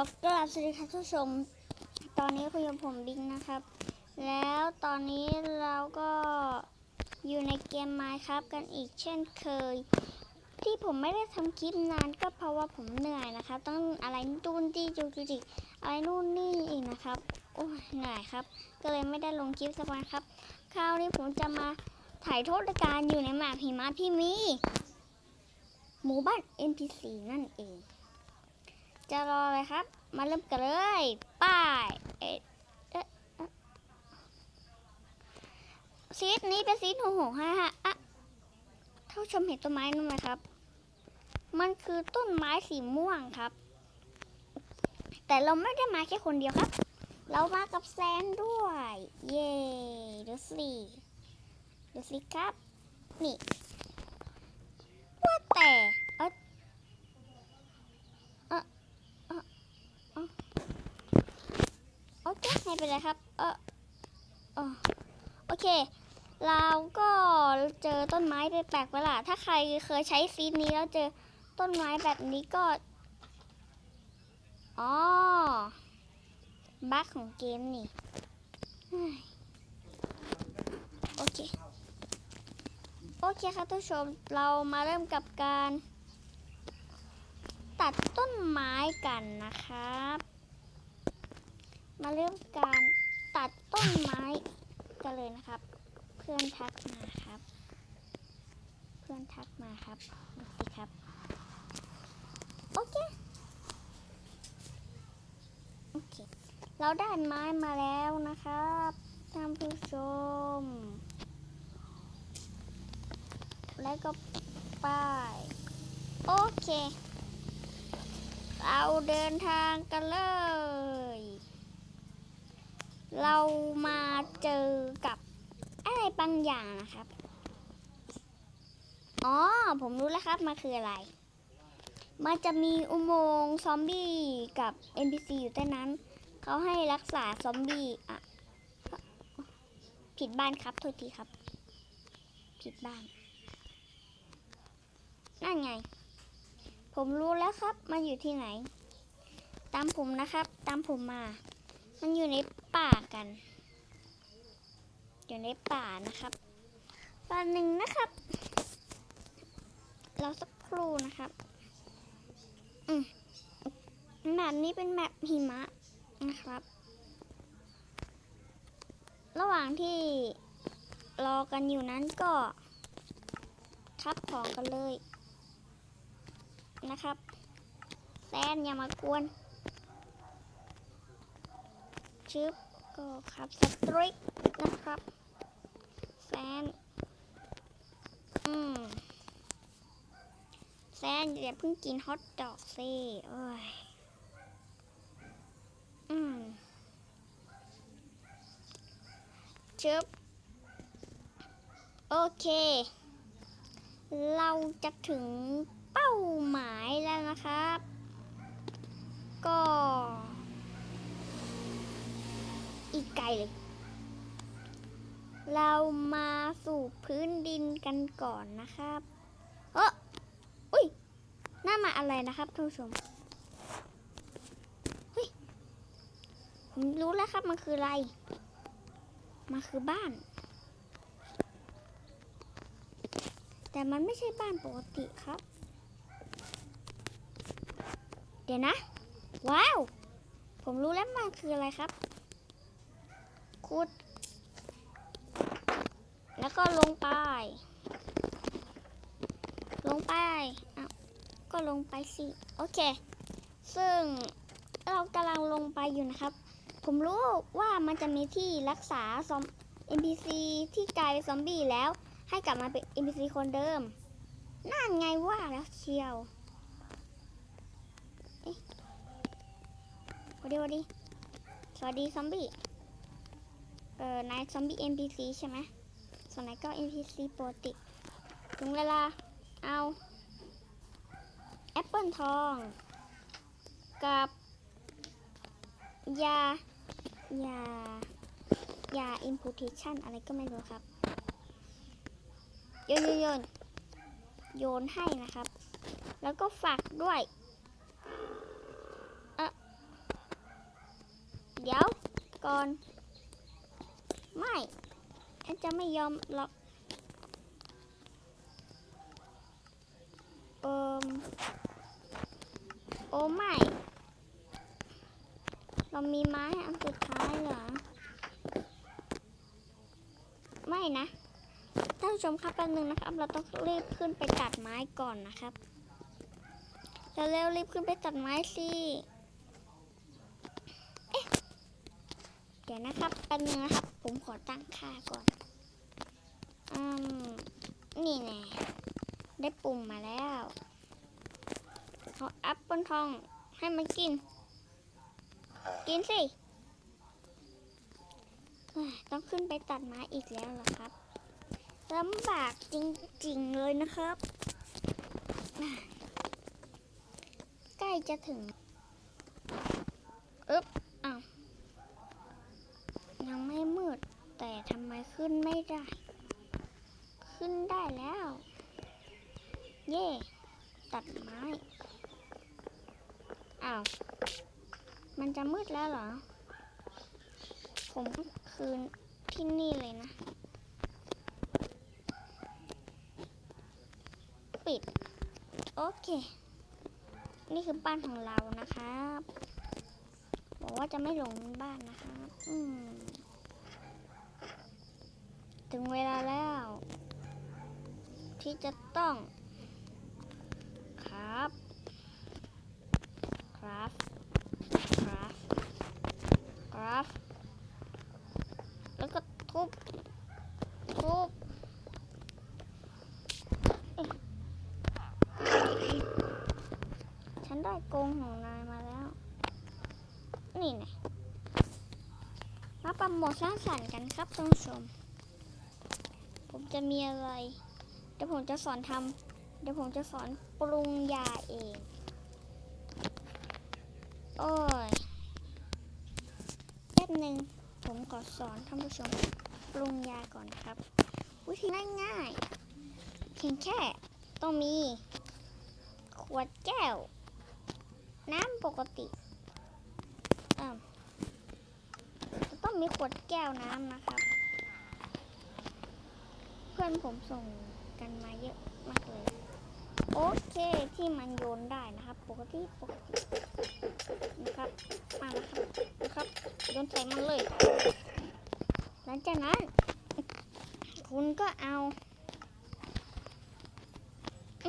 อกราบสวัสดีครับทุกผู้ชม ตอนนี้คุยกับผมบิงนะครับ แล้วตอนนี้เราก็อยู่ในเกมไมค์ครับกันอีกเช่นเคย ที่ผมไม่ได้ทำคลิปนานก็เพราะว่าผมเหนื่อยนะครับ ต้องอะไรนู่นที่จูจูจิกอะไรนู่นนี่อีกนะครับ โอ้ยเหนื่อยครับ ก็เลยไม่ได้ลงคลิปสักวันครับ คราวนี้ผมจะมาถ่ายโทษการอยู่ในแมปหิมะพี่มี หมู่บ้าน NPC นั่นเอง จะรอเลยครับ มาเริ่มกันเลยป้ายเออซีดนี้เป็นซีดหกหกห้าห้าอะท่านชมเห็นต้นไม้นั่นไหมครับ มันคือต้นไม้สีม่วงครับ แต่เราไม่ได้มาแค่คนเดียวครับ เรามากับแซนด้วย เย่ดูสิดูสิครับ นี่ ว่าแต่เอะเอะเอะเอะโอ เคไม่เป็นไรครับ เออเอโอเค เราก็เจอต้นไม้แปลกๆประหลาดถ้าใครเคยใช้ซีดนี้แล้วเจอต้นไม้แบบนี้ก็อ๋อบั๊กของเกมนี่โอเค โอเคครับท่านผู้ชม เรามาเริ่มกับการ ตัดต้นไม้กันนะครับ มาเริ่มการตัดต้นไม้กันเลยนะครับ เพื่อนทักมาครับ เพื่อนทักมาครับดูสิครับ โอเค โอเค เราได้ไม้มาแล้วนะครับท่านผู้ชม แล้วก็ป้าย โอเค เราเดินทางกันเลย เรามาเจอกับอะไรบางอย่างนะครับ อ๋อ ผมรู้แล้วครับ มันคืออะไร มันจะมีอุโมงค์ซอมบี้กับ NPC อยู่ใต้นั้น เขาให้รักษาซอมบี้อะ ผิดบ้านครับ โทษทีครับ ผิดบ้าน นั่นไง ผมรู้แล้วครับ มันอยู่ที่ไหน ตามผมนะครับ ตามผมมา มันอยู่ในป่ากัน อยู่ในป่านะครับป่าหนึ่งนะครับ เราสักครู่นะครับ อืมแมปนี้เป็นแมปหิมะนะครับ ระหว่างที่รอกันอยู่นั้นก็คับของกันเลยนะครับ แซนอย่ามากวน ชึบก็ครับสตริกนะครับแซนอืมแซนอย่าเพิ่งกินฮอทดอกสิโอ้ยอืมชึบโอเค เราจะถึงเป้าหมายแล้วนะครับ ก็ อีกไกลเลย เรามาสู่พื้นดินกันก่อนนะครับเอออุ้ยน่ามาอะไรนะครับท่านผู้ชมเฮ้ยผมรู้แล้วครับมันคืออะไร มันคือบ้าน แต่มันไม่ใช่บ้านปกติครับ เดี๋ยวนะ ว้าว ผมรู้แล้วมันคืออะไรครับ ขุด แล้วก็ลงไป ลงไปอ้าวก็ลงไปสิ โอเค ซึ่งเรากำลังลงไปอยู่นะครับ ผมรู้ว่ามันจะมีที่รักษาซอม NPC ที่กลายเป็นซอมบี้แล้ว ให้กลับมาเป็น NPC คนเดิม นั่นไงว่าแล้วเชียวเอ๊ะสวัสดีสวัสดีสวัสดีซอมบี้ เออนายซอมบี้ NPC ใช่ไหมส่วนนายก็ NPC ปกติ ถึงเวลาเอาแอปเปิลทอง กับยายายา imputation อะไรก็ไม่รู้ครับ โยนโยนโยนโยนให้นะครับ แล้วก็ฝากด้วยเออเดี๋ยวก่อน ไม่ฉันจะไม่ยอมหรอกเอิมโอ้ไม่ เรามีไม้อันสุดท้ายเหรอ ไม่นะท่านผู้ชมครับแป๊บนึงนะครับ เราต้องรีบขึ้นไปตัดไม้ก่อนนะครับเร็วรีบขึ้นไปตัดไม้สิ เอ๊ะ เดี๋ยวนะครับแป๊บนึงนะครับ ผมขอตั้งค่าก่อน อืม นี่แน่ได้ปุ่มมาแล้วเอาแอปเปิลทองให้มันกิน กินสิ ต้องขึ้นไปตัดไม้อีกแล้วเหรอครับลำบากจริงๆเลยนะครับ ใกล้จะถึงอึ๊บอ้าวยังไม่มืด แต่ทำไมขึ้น ได้ ขึ้นได้แล้ว เย่ตัดไม้ อ้าว มันจะมืดแล้วเหรอ ผมคืนที่นี่เลยนะ ปิด โอเค นี่คือบ้านของเรานะครับ บอกว่าจะไม่หลงบ้านนะครับ อืม ถึงเวลาแล้ว ที่จะต้อง ครับ ครับ ครับ ครับ แล้วก็ทุบ ทุบฉันได้โกงของนายมาแล้ว นี่ไงมาประโมทสร้างสรรค์กันครับท่านผู้ชม ผมจะมีอะไร เดี๋ยวผมจะสอนทำเดี๋ยวผมจะสอนปรุงยาเอง โอ้ยแป๊บหนึ่งผมขอสอนท่านผู้ชมปรุงยาก่อนครับ วิธีง่ายๆเพียงแค่ต้องมี ขวดแก้ว น้ำปกติอ่าต้องมีขวดแก้วน้ำนะครับ พื่อนผมส่งกันมาเยอะมากเลย โอเคที่มันโยนได้นะครับ ปกติปกตินะครับมาแล้วครับนะครับโยนใส่มันเลย หลังจากนั้น คุณก็เอา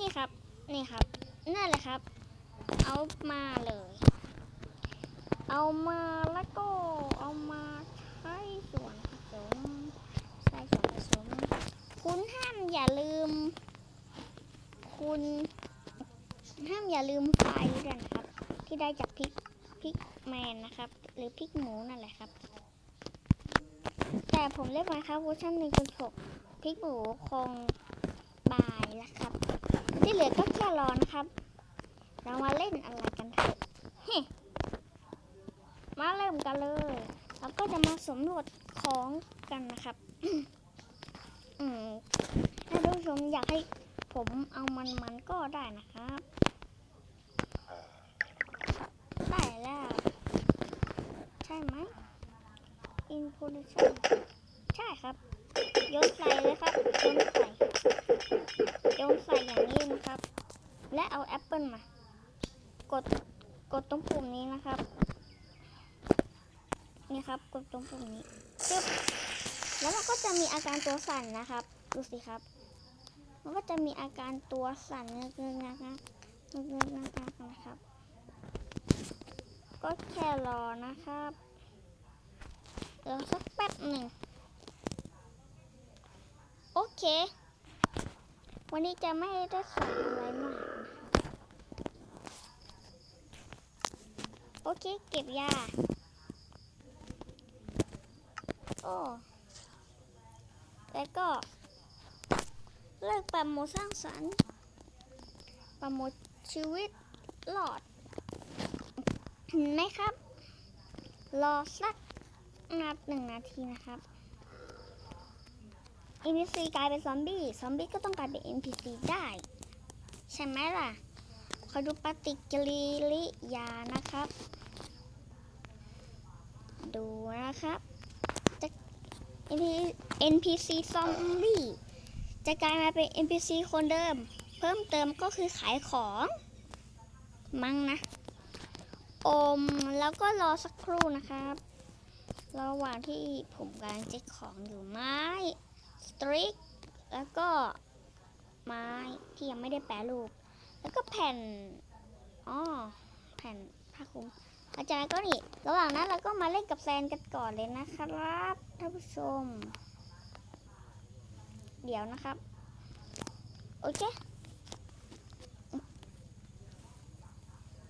นี่ครับนี่ครับนั่นแหละครับ เอามาเลย เอามาแล้วก็เอามาใช้ส่วนผสม คุณห้ามอย่าลืม คุณห้ามอย่าลืมไฟด้วยนะครับ ที่ได้จากพริกพริกแมนนะครับ หรือพริกหมูนั่นแหละครับ แต่ผมเล่นมาครับเวอร์ชัน1.6พริกหมูคงบายแล้วครับ ที่เหลือก็แค่รอนะครับ เรามาเล่นอะไรกันเถอะเฮ้มาเริ่มกันเลย เราก็จะมาสำรวจของกันนะครับ อืมถ้าท่านผู้ชมอยากให้ผมเอามันมันก็ได้นะครับได้แล้ว ใช่ไหม Inpollution ใช่ครับโยนใส่เลยครับโยนใส่โยนใส่อย่างนี้นะครับ และเอาแอปเปิลมากดกดตรงปุ่มนี้นะครับ นี่ครับ กดตรงปุ่มนี้จึ๊บ แล้วมันก็จะมีอาการตัวสั่นนะครับ ดูสิครับ มันก็จะมีอาการตัวสั่นเงือกเงือกงักงักเงือกเงือกงักงักนะครับ ก็แค่รอนะครับเดี๋ยวสักแป๊บหนึ่งโอเค วันนี้จะไม่ได้สอนอะไรมากโอเค เก็บยา โอ้ แล้วก็เลิกประโมสร้างสรรค์ประโมชีวิตหลอดเห็นไหมครับ รอสักนับหนึ่งนาทีนะครับ NPC กลายเป็นซอมบี้ซอมบี้ก็ต้องกลายเป็น NPC ได้ ใช่ไหมล่ะคอยดูปฏิกิริยานะครับ ดูนะครับ NPC ซอมบี้จะกลายมาเป็น NPC คนเดิม เพิ่มเติมก็คือขายของ มั้งนะ อมแล้วก็รอสักครู่นะครับระหว่างที่ผมกำลังเช็คของอยู่ไม้สตริกแล้วก็ไม้ที่ยังไม่ได้แปรรูป แล้วก็แผ่นอ๋อแผ่นผ้าคลุม อาจารย์ก็นี่ระหว่างนั้นเราก็มาเล่นกับแซนกันก่อนเลยนะครับท่านผู้ชม เดี๋ยวนะครับ โอเค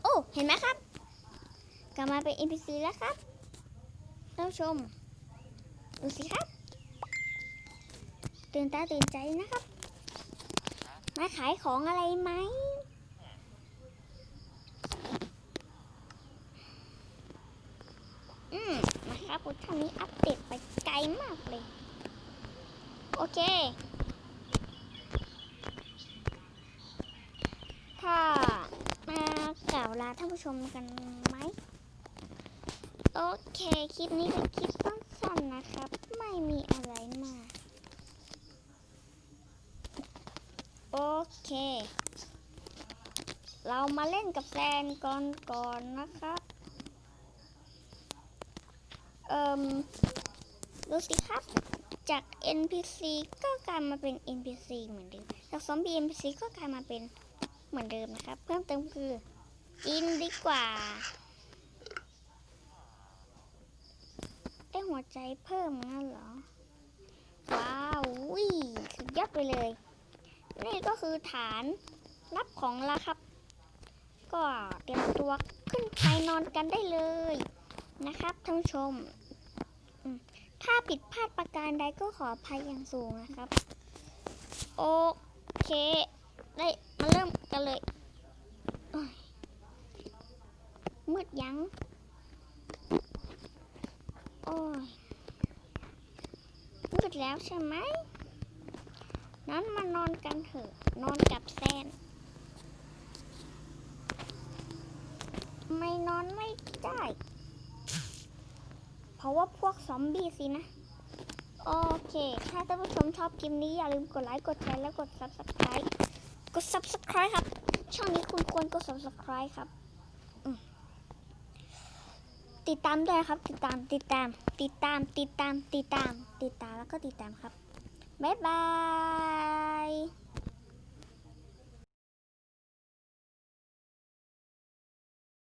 โอ้เห็นไหมครับ กลับมาเป็น NPC แล้วครับท่านผู้ชมดูสิครับตื่นตาตื่นใจนะครับ มาขายของอะไรไหม อืม นะครับโปรชั่นนี้อัปเดตไปไกลมากเลย โอเค ถ้ามากล่าวลาท่านผู้ชมกันไหม โอเค คลิปนี้เป็นคลิปสั้นๆนะครับ ไม่มีอะไรมาก โอเค เรามาเล่นกับแซนก่อนก่อนนะครับ เอ่ มดูสิครับ จาก NPC ก็กลายมาเป็น NPC เหมือนเดิม จากซอมบี้ NPC ก็กลายมาเป็นเหมือนเดิมนะครับ เพิ่มเติมคือกินดีกว่า ได้หัวใจเพิ่มงั้นเหรอ ว้าววิสุดยอดไปเลย นี่ก็คือฐานรับของล้วครับ ก็เตรียมตัวขึ้นไปนอนกันได้เลยนะครับท่านผู้ชม ถ้าผิดพลาดประการใดก็ขออภัยอย่างสูงนะครับ โอเค ได้มาเริ่มกันเลยมืดยังโอ้ยมืดแล้วใช่ไหมนั้นมานอนกันเถอะ นอนกับแซน ไม่นอนไม่ได้ เพราะว่าพวกซอมบี้สินะ โอเค ถ้าท่านผู้ชมชอบคลิปนี้อย่าลืมกดไลค์กดแชร์และกด subscribe กด subscribe ครับ ช่องนี้คุณควรกด subscribe ครับ ติดตามด้วยครับ ติดตามติดตาม ติดตามติดตามติดตาม ติดตามแล้วก็ติดตามครับ บ๊ายบาย